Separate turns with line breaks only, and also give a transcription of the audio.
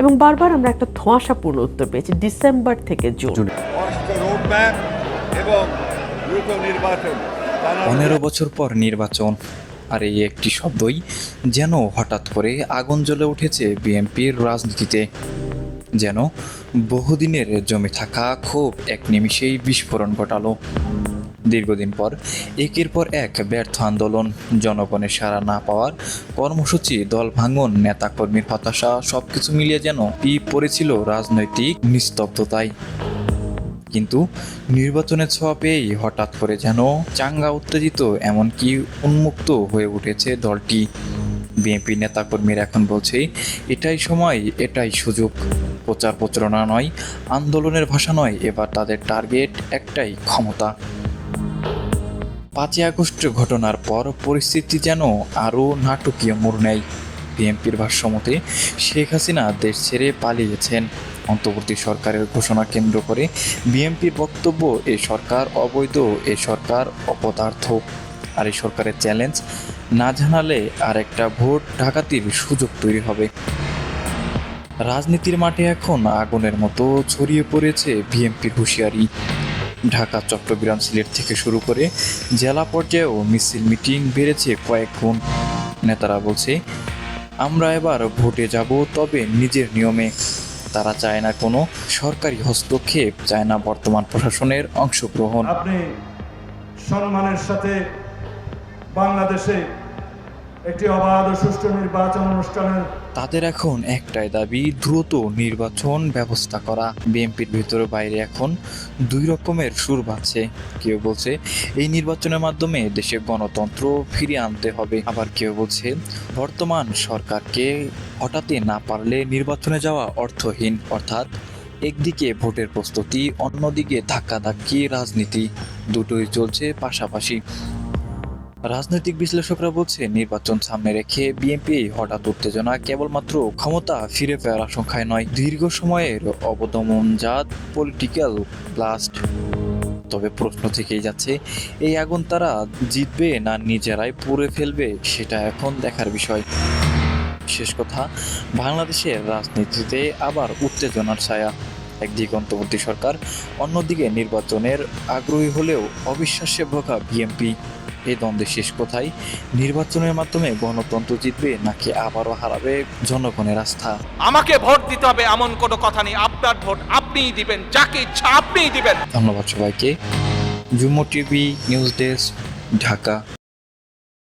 এবং বারবার আমরা একটা ধোঁয়াশাপূর্ণ উত্তর পেয়েছি ডিসেম্বর থেকে জুন।
এবং নির্বাচন।
পনেরো বছর পর নির্বাচন আর এই একটি শব্দই যেন হঠাৎ করে আগুন জ্বলে উঠেছে বিএনপির রাজনীতিতে। যেন বহুদিনের জমে থাকা ক্ষোভ এক নিমিষেই বিস্ফোরণ ঘটালো। দীর্ঘদিন পর একের পর এক ব্যর্থ আন্দোলন জনগণের সাড়া না পাওয়ার কর্মসূচি, দল ভাঙন, নেতাকর্মীর হতাশা, সবকিছু মিলিয়ে যেন পি পড়েছিল রাজনৈতিক নিস্তব্ধতায়। কিন্তু নির্বাচনের ছোঁয়া পেয়েই হঠাৎ করে যেন চাঙ্গা উত্তেজিত, এমনকি উন্মুক্ত হয়ে উঠেছে দলটি। বিএনপি নেতাকর্মীরা এখন বলছে, এটাই সময়, এটাই সুযোগ। প্রচার প্রচারণা নয়, আন্দোলনের ভাষা নয়, এবার তাদের টার্গেট একটাই, ক্ষমতা। পাঁচই আগস্ট ঘটনার পর পরিস্থিতি যেন আরও নাটকীয় মোড় নেয়। বিএনপির ভাষ্যমতে শেখ হাসিনা দেশ ছেড়ে পালিয়েছেন। অন্তর্বর্তী সরকারের ঘোষণা কেন্দ্র করে বিএনপির বক্তব্য, এ সরকার অবৈধ, এ সরকার অপদার্থ। আর এই সরকারের চ্যালেঞ্জ না জানালে আর একটা ভোট ডাকাতির সুযোগ তৈরি হবে। রাজনীতির মাঠে এখন আগুনের মতো ছড়িয়ে পড়েছে বিএনপির হুঁশিয়ারি। ঢাকা, চট্টগ্রাম, সিলেট থেকে শুরু করে জেলা পর্যায়েও মিছিল মিটিং বেড়েছে কয়েক গুণ। নেতারা বলছে, আমরা এবার ভোটে যাব, তবে নিজের নিয়মে। তারা চায় না কোনো সরকারি হস্তক্ষেপ, চায় না বর্তমান প্রশাসনের অংশগ্রহণ।
আপনি সম্মানের সাথে বাংলাদেশে একটি অবাধ ও সুষ্ঠু নির্বাচন অনুষ্ঠানের
তাদের এখন একটাই দাবি, দ্রুত নির্বাচন ব্যবস্থা করা। বিএনপির ভিতরে বাইরে এখন দুই রকমের সুর বাজছে কেউ বলছে, এই নির্বাচনের মাধ্যমে দেশে গণতন্ত্র ফিরিয়ে আনতে হবে। আবার কেউ বলছে, বর্তমান সরকারকে হটাতে না পারলে নির্বাচনে যাওয়া অর্থহীন। অর্থাৎ, একদিকে ভোটের প্রস্তুতি, অন্যদিকে ধাক্কাধাক্কি রাজনীতি। দুটোই চলছে পাশাপাশি। রাজনৈতিক বিশ্লেষকরা বলছে, নির্বাচন সামনে রেখে বিএনপি হঠাৎ উত্তেজনা কেবলমাত্র ক্ষমতা ফিরে ফেরার আশঙ্কায় নয়। দীর্ঘ সময়ের অবদমনজাত পলিটিক্যাল ব্লাস্ট। তবে প্রশ্ন থেকেই যাচ্ছে, এই আগুন তারা জিতবে না নিজেরাই পুড়ে ফেলবে, সেটা এখন দেখার বিষয়। শেষ কথা, বাংলাদেশের রাজনীতিতে আবার উত্তেজনার ছায়া। একদিকে অন্তর্বর্তী সরকার, অন্যদিকে নির্বাচনের আগ্রহী হলেও অবিশ্বাসে ভোগা বিএনপি। এই দ্বন্দ্বের শেষ কোথায়? নির্বাচনের মাধ্যমে গণতন্ত্র জিতবে নাকি আবারও হারাবে জনগণের আস্থা?
আমাকে ভোট দিতে হবে এমন কোনো কথা নেই। আপনার ভোট আপনিই দিবেন যাকে ইচ্ছা আপনিই দিবেন।
ধন্যবাদ সবাইকে। জুমো টিভি নিউজ ডেস্ক ঢাকা।